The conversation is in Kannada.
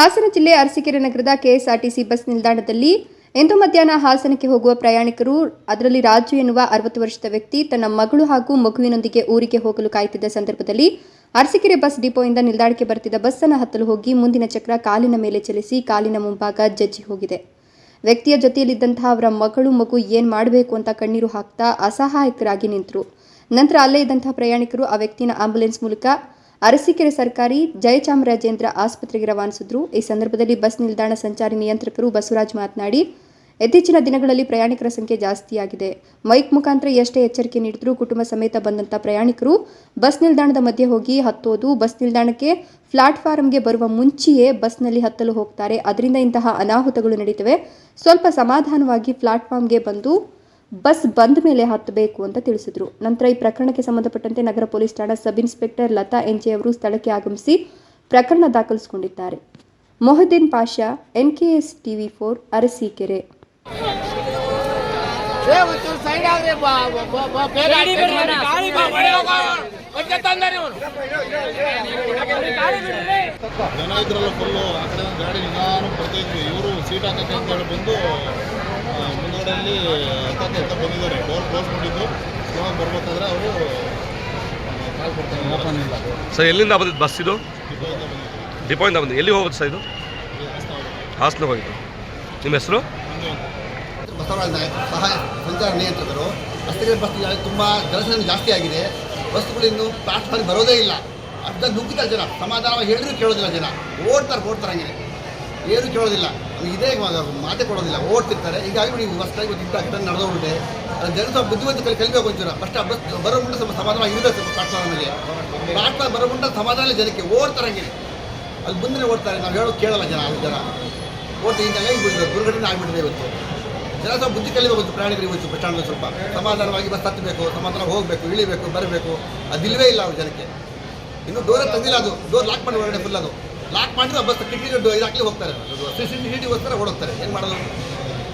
ಹಾಸನ ಜಿಲ್ಲೆ ಅರಸೀಕೆರೆ ನಗರದ ಕೆಎಸ್ಆರ್ಟಿಸಿ ಬಸ್ ನಿಲ್ದಾಣದಲ್ಲಿ ಇಂದು ಮಧ್ಯಾಹ್ನ ಹಾಸನಕ್ಕೆ ಹೋಗುವ ಪ್ರಯಾಣಿಕರು, ಅದರಲ್ಲಿ ರಾಜು ಎನ್ನುವ ಅರವತ್ತು ವರ್ಷದ ವ್ಯಕ್ತಿ, ತನ್ನ ಮಗಳು ಹಾಗೂ ಮಗುವಿನೊಂದಿಗೆ ಊರಿಗೆ ಹೋಗಲು ಕಾಯುತ್ತಿದ್ದ ಸಂದರ್ಭದಲ್ಲಿ ಅರಸೀಕೆರೆ ಬಸ್ ಡಿಪೋಯಿಂದ ನಿಲ್ದಾಣಕ್ಕೆ ಬರುತ್ತಿದ್ದ ಬಸ್ಸನ್ನು ಹತ್ತಲು ಹೋಗಿ ಮುಂದಿನ ಚಕ್ರ ಕಾಲಿನ ಮೇಲೆ ಚಲಿಸಿ ಕಾಲಿನ ಮುಂಭಾಗ ಜಜ್ಜಿ ಹೋಗಿದೆ. ವ್ಯಕ್ತಿಯ ಜೊತೆಯಲ್ಲಿದ್ದಂತಹ ಅವರ ಮಗಳು, ಮಗು ಏನ್ ಮಾಡಬೇಕು ಅಂತ ಕಣ್ಣೀರು ಹಾಕ್ತಾ ಅಸಹಾಯಕರಾಗಿ ನಿಂತರು. ನಂತರ ಅಲ್ಲೇ ಇದ್ದಂತಹ ಪ್ರಯಾಣಿಕರು ಆ ವ್ಯಕ್ತಿನ ಆಂಬ್ಯುಲೆನ್ಸ್ ಮೂಲಕ ಅರಸೀಕೆರೆ ಸರ್ಕಾರಿ ಜಯಚಾಮರಾಜೇಂದ್ರ ಆಸ್ಪತ್ರೆಗೆ ರವಾನಿಸಿದ್ರು. ಈ ಸಂದರ್ಭದಲ್ಲಿ ಬಸ್ ನಿಲ್ದಾಣ ಸಂಚಾರಿ ನಿಯಂತ್ರಕರು ಬಸವರಾಜ್ ಮಾತನಾಡಿ, ಇತ್ತೀಚಿನ ದಿನಗಳಲ್ಲಿ ಪ್ರಯಾಣಿಕರ ಸಂಖ್ಯೆ ಜಾಸ್ತಿಯಾಗಿದೆ. ಮೈಕ್ ಮುಖಾಂತರ ಎಷ್ಟೇ ಎಚ್ಚರಿಕೆ ನೀಡಿದ್ರೂ ಕುಟುಂಬ ಸಮೇತ ಬಂದಂಥ ಪ್ರಯಾಣಿಕರು ಬಸ್ ನಿಲ್ದಾಣದ ಮಧ್ಯೆ ಹೋಗಿ ಹತ್ತೋದು. ಬಸ್ ನಿಲ್ದಾಣಕ್ಕೆ ಪ್ಲಾಟ್ಫಾರ್ಮ್ಗೆ ಬರುವ ಮುಂಚೆಯೇ ಬಸ್ನಲ್ಲಿ ಹತ್ತಲು ಹೋಗ್ತಾರೆ. ಅದರಿಂದ ಇಂತಹ ಅನಾಹುತಗಳು ನಡೀತವೆ. ಸ್ವಲ್ಪ ಸಮಾಧಾನವಾಗಿ ಪ್ಲಾಟ್ಫಾರ್ಮ್ಗೆ ಬಂದು ಬಸ್ ಬಂದ ಮೇಲೆ ಹತ್ತಬೇಕು ಅಂತ ತಿಳಿಸಿದ್ರು ನಂತರ ಈ ಪ್ರಕರಣಕ್ಕೆ ಸಂಬಂಧಪಟ್ಟಂತೆ ನಗರ ಪೊಲೀಸ್ ಠಾಣಾ sub inspector Lata N J ಅವರು ಸ್ಥಳಕ್ಕೆ ಆಗಮಿಸಿ ಪ್ರಕರಣ ದಾಖಲಿಸಿಕೊಂಡಿದ್ದಾರೆ Mohiddin Pasha N K S TV four Arasikere ಜನ ಇದ್ರಲ್ಲ ಫುಲ್ಲು ಆ ಕಡೆ ಗಾಡಿ ನಿಧಾನ ಬರ್ತಿದ್ವಿ ಇವರು ಸೀಟ್ ಹಾಕಕ್ಕೆ ಅಂತ ಹೇಳಿ ಬಂದು ಮುಂದ್ಗಡೆಯಲ್ಲಿ ಹತ್ತಕ್ಕೆ ಅಂತ ಬಂದಿದ್ದಾರೆ. ಡೋರ್ ಕ್ಲೋಸ್ ಮಾಡಿದ್ದು ಇವಾಗ ಬರ್ಬೇಕಾದ್ರೆ ಅವರು ಕಾಲ್ ಕೊಡ್ತಾರೆ ಓಪನ್ ಇಲ್ಲ. ಸರ್ ಎಲ್ಲಿಂದ ಬಂದಿದ್ದು ಬಸ್ ಇದು? ಡಿಪೋಯಿಂದ ಬಂದಿದ್ದು. ಡಿಪೋಯಿಂದ ಎಲ್ಲಿ ಹೋಗೋದು ಸರ್ ಇದು? ಹಾಸನ ಹೋಗಿದ್ದು ನಿಮ್ಮ ಹೆಸರು? ಬಸವರಾಜ ನಾಯಕ್ ಸಹಾಯ ಸಂಚಾರ ನಿಯಂತ್ರಕರು. ರಸ್ತೆಗಳ ಬಸ್ ತುಂಬ ಜನಸಂಖ್ಯೆ ಜಾಸ್ತಿ ಆಗಿದೆ. ಬಸ್ಗಳು ಇನ್ನು ಪ್ಲಾಟ್ಫಾರ್ಮ್ ಬರೋದೇ ಇಲ್ಲ. ಅರ್ಧ ನುಗ್ಗಿದ್ದಾರೆ ಜನ, ಸಮಾಧಾನವಾಗಿ ಹೇಳಿದ್ರು ಕೇಳೋದಿಲ್ಲ ಜನ. ಓಡ್ತಾರೆ ಓಡ್ತಾರೆ ಹಂಗೆ. ಏನು ಕೇಳೋದಿಲ್ಲ. ಇದೇ ಮಾತೆ ಕೊಡೋದಿಲ್ಲ. ಓಡ್ತಿರ್ತಾರೆ. ಹೀಗಾಗಿ ನೀವು ಹೊಸದಾಗಿ ಒಂದು ಇಂಥ ಅದು ಜನ ಸ್ವಲ್ಪ ಬುದ್ಧಿವಂತ ಕಲಿ ಕಲಿಬೇಕು ಒಂಚೂರು. ಫಸ್ಟ್ ಬಸ್, ಬರೋ ಮುಂಡ ಸ್ವಲ್ಪ ಸಮಾಧಾನ ಇರಬೇಕು ಪ್ಲಾಟ್ಫಾರ್ಮಲ್ಲಿ ಪ್ಲಾಟ್ಫಾರ್ಮ್ ಬರೋ ಮುಂಡ ಸಮಾಧಾನ ಜನಕ್ಕೆ. ಓಡ್ತಾರೆ ಹಂಗೆ. ಅಲ್ಲಿ ಬಂದರೆ ಓಡ್ತಾರೆ. ನಾವು ಹೇಳೋದು ಕೇಳಲ್ಲ ಜನ ಅಲ್ಲಿ ಜನ. ಓಡ್ತಿ ಬಿಡಿದ್ರು ದುರ್ಘಟನೆ ಆಗಿಬಿಟ್ಟಿದೆ ಇವತ್ತು. ಜನ ಸ್ವಲ್ಪ ಬುದ್ಧಿ ಕಲಿಬೇಕು ಪ್ರಯಾಣಿಕರು ಇವತ್ತು ಬಸ್ ಸ್ವಲ್ಪ. ಸಮಾಧಾನವಾಗಿ ಬಸ್ ಹತ್ತಬೇಕು ಸಮಾಧಾನ ಹೋಗಬೇಕು, ಇಳಿಬೇಕು, ಬರಬೇಕು. ಅದಿಲ್ವೇ ಇಲ್ಲ ಅವ್ರ ಜನಕ್ಕೆ. ಇನ್ನು ಡೋರ್ ತೆಗೆದಿಲ್ಲ ಅದು. ಡೋರ್ ಲಾಕ್ ಮಾಡಿ ಹೊರಗಡೆ ಫುಲ್ ಅದು. ಲಾಕ್ ಮಾಡಿದ್ರೆ ಬಸ್ ಕಿಟಕಿ ಇದು ಹಾಕಲಿ ಹೋಗ್ತಾರೆ. ಸಿ ಸಿ ಟಿ ಓದ್ತಾರೆ ಓಡೋಗ್ತಾರೆ. ಏನು ಮಾಡೋದು?